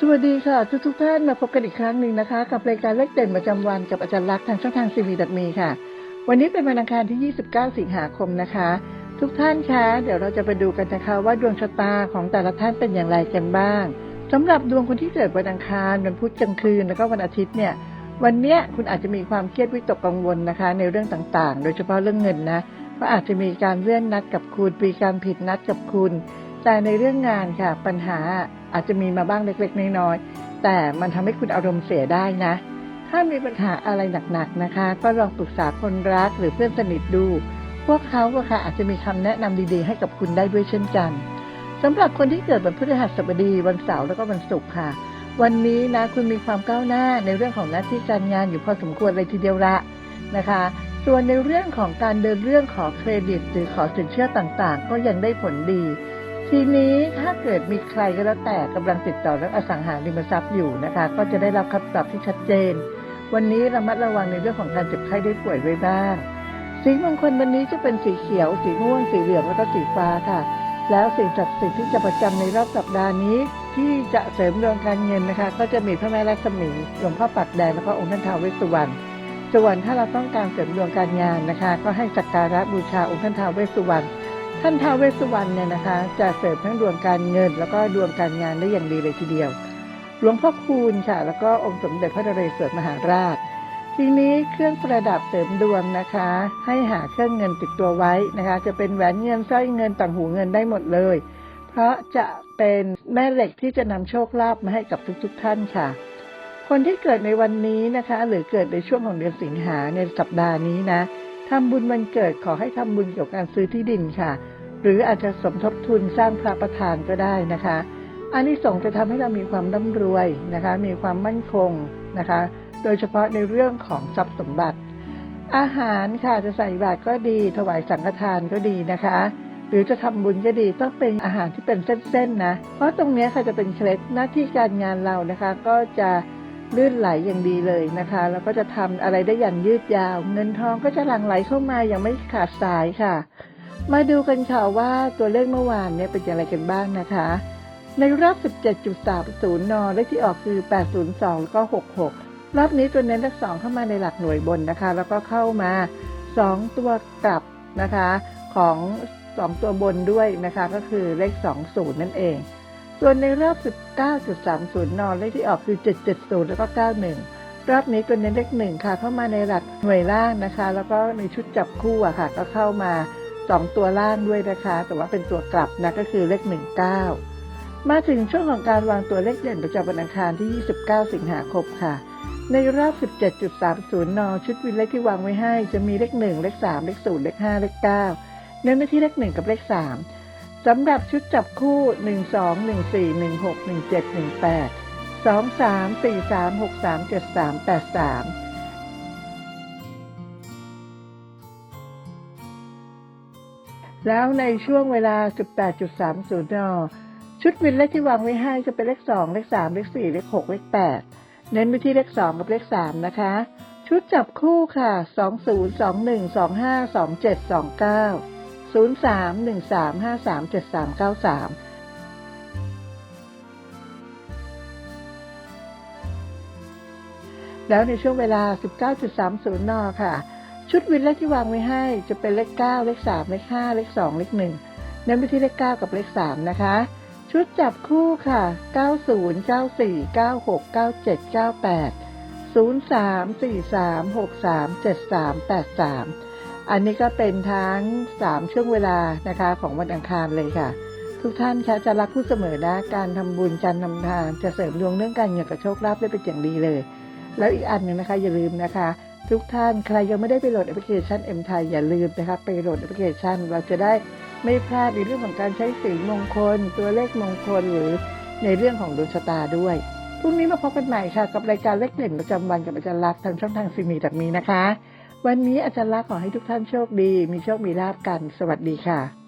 สวัสดีค่ะ ทุกทุกท่านมาพบกันอีกครั้งหนึ่งนะคะ กับรายการเลขเด่นประจำวันกับอาจารย์ลักษณ์ทางช่องทางซีวีดัตมีค่ะ วันนี้เป็นวันอังคารที่ 29 สิงหาคมนะคะ ทุกท่านคะเดี๋ยวเราจะไปดูกันนะคะว่าดวงชะตาของแต่ละท่านเป็นอย่างไรกันบ้างสำหรับดวงคนที่เกิดวันอังคารวันพุธกลางคืนแล้วก็วันอาทิตย์เนี่ย วันเนี้ยคุณอาจจะมีความเครียดวิตกกังวลนะคะ ในเรื่องต่างๆ โดยเฉพาะเรื่องเงินนะเพราะอาจจะมีการเลื่อนนัดกับคุณมีการผิดนัดกับคุณ แต่ในเรื่องงานค่ะ ปัญหาอาจจะมีมาบ้างเล็กๆน้อยๆแต่มันทำให้คุณอารมณ์เสียได้นะ ถ้ามีปัญหาอะไรหนักๆนะคะ ก็ลองปรึกษาคนรักหรือเพื่อนสนิทดู พวกเขาก็ค่ะอาจจะมีคำแนะนำดีๆ ให้กับคุณได้ด้วยเช่นกันสำหรับคนที่เกิดวันพฤหัสบดีวันเสาร์แล้วก็วันศุกร์ค่ะ วันนี้นะคุณมีความก้าวหน้าในเรื่องของหน้าที่การงานอยู่พอสมควรเลยทีเดียวละนะคะ ส่วนในเรื่องของการเดินเรื่องขอเครดิต หรือขอสินเชื่อต่างๆ ก็ยังได้ผลดี ทีนี้ถ้าเกิดมีใครก็แล้วแต่กำลังติดต่อเรื่องอสังหาริมทรัพย์อยู่นะคะ ก็จะได้รับคำตอบที่ชัดเจน วันนี้ระมัดระวังในเรื่องของการเจ็บไข้ได้ป่วยไว้บ้าง สีมงคลวันนี้จะเป็นสีเขียว สีม่วง สีเหลืองแล้วก็สีฟ้าค่ะ แล้วสิ่งศักดิ์สิทธิ์ที่จะประจำในรอบสัปดาห์นี้ ที่จะเสริมดวงการเงินนะคะ ก็จะมีพระแม่ลักษมีหลวงพ่อปักแดงแล้วก็องค์ท่านท้าวเวสสุวรรณส่วนถ้าเราต้องการเสริมดวงการงานนะคะ ก็ให้สักการะบูชาองค์ท่านท้าวเวสสุวรรณ ท่านท้าวเวสสุวรรณเนี่ยนะคะ จะเสริมทั้งดวงการเงิน แล้วก็ดวงการงานได้อย่างดีเลยทีเดียว หลวงพ่อคูณค่ะ แล้วก็องค์สมเด็จพระนเรศวรมหาราช ทีนี้เครื่องประดับเสริมดวงนะคะ ให้หาเครื่องเงินติดตัวไว้นะคะ จะเป็นแหวนเงินสร้อยเงินต่างหูเงินได้หมดเลย เพราะจะเป็นแม่เหล็กที่จะนำโชคลาภมาให้กับทุกๆท่านค่ะ คนที่เกิดในวันนี้นะคะ หรือเกิดในช่วงของเดือนสิงหาในสัปดาห์นี้นะ ทำบุญวันเกิดขอให้ทำบุญเกี่ยวกับการซื้อที่ดินค่ะ หรืออาจจะสมทบทุนสร้างพระประธานก็ได้นะคะ อันนี้ส่งจะทำให้เรามีความร่ำรวยนะคะ มีความมั่นคงนะคะ โดยเฉพาะในเรื่องของทรัพย์สมบัติ อาหารค่ะจะใส่บาตรก็ดี ถวายสังฆทานก็ดีนะคะ หรือจะทำบุญก็ดีต้องเป็นอาหารที่เป็นเส้นๆนะ เพราะตรงนี้ค่ะจะเป็นเคล็ดหน้าที่การงานเรานะคะ ก็จะ ลื่นไหลอย่างดีเลยนะคะแล้วก็จะทำอะไรได้อย่างยืดยาว เงินทองก็จะหลั่งไหลเข้ามาอย่างไม่ขาดสายค่ะ มาดูกันค่ะว่าตัวเลขเมื่อวานเนี่ยเป็นอย่างไรกันบ้างนะคะ ในรอบ 17.30นเลขที่ออกคือ 802 แล้วก็ 66 รอบนี้ตัวเน้นเลข2เข้ามาในหลักหน่วยบนนะคะ แล้วก็เข้ามา 2 ตัวกลับนะคะของ 2 ตัวบนด้วยนะคะ ก็คือเลข 20 นั่นเอง ส่วนในรอบ 19.30นเลขที่ออกคือ 770 แล้วก็ 91 รอบนี้ตัวเน้นเลข1ค่ะ เข้ามาในหลักหน่วยล่างนะคะ แล้วก็ในชุดจับคู่อะค่ะ ก็เข้ามา 2 ตัวล่างด้วยนะคะ แต่ว่าเป็นตัวกลับนะก็คือเลข 19 มาถึงช่วงของการวางตัวเลขเด่นประจำวันอังคารที่ 29 สิงหาคมค่ะ ในรอบ 17.30 นชุดวินเลขที่วางไว้ให้ จะมีเลข 1 เลข 3 เลข 0 เลข 5 เลข 9 เน้นไปที่เลข 1 กับเลข 3 สำหรับชุดจับคู่ 1 2 1 4 1 6 1 7 1 8 2 3 4 3 6 3 7 3 8 3แล้วในช่วงเวลา 18.30 น ชุดวินเลขที่วางไว้ให้จะเป็นเลข 2 เลข 3 เลข 4 เลข 6 เลข 8 เน้นไปที่เลข 2 กับเลข 3 นะคะ ชุดจับคู่ค่ะ 20 21 25 27 29 03 13 53 73 93แล้วในช่วงเวลา 19.30 น ค่ะ ชุดวินเลขที่วางไว้ให้จะเป็นเลข 9 เลข 3 เลข 5 เลข 2 เลข 1 เน้นไปที่เลข 9 กับเลข 3 นะคะ ชุดจับคู่ค่ะ 90 94 96 97 98 03 43 63 73 83 อันนี้ก็เป็นทั้ง 3 ช่วงเวลานะคะของวันอังคารเลยค่ะ ทุกท่านคะจะรักผู้เสมอนะการทำบุญการนำทานจะเสริมดวงเรื่องการเงินกับโชคลาภได้เป็นอย่างดีเลย แล้วอีกอันหนึ่งนะคะอย่าลืมนะคะ ทุกท่านใครยังไม่ได้ไปโหลดแอปพลิเคชัน M ไทยอย่าลืมนะคะไปโหลดแอปพลิเคชัน เราจะได้ไม่พลาดในเรื่องของการใช้สีมงคล ตัวเลขมงคลหรือในเรื่องของดวงชะตาด้วยพรุ่งนี้มาพบกันใหม่ค่ะ กับรายการเลขเด่นประจำวันกับอาจารย์ลักษณ์ทางช่องทางซีมีแบบนี้นะคะ วันนี้อาจารย์ลักษณ์ขอให้ทุกท่านโชคดี มีโชคมีลาบกัน สวัสดีค่ะ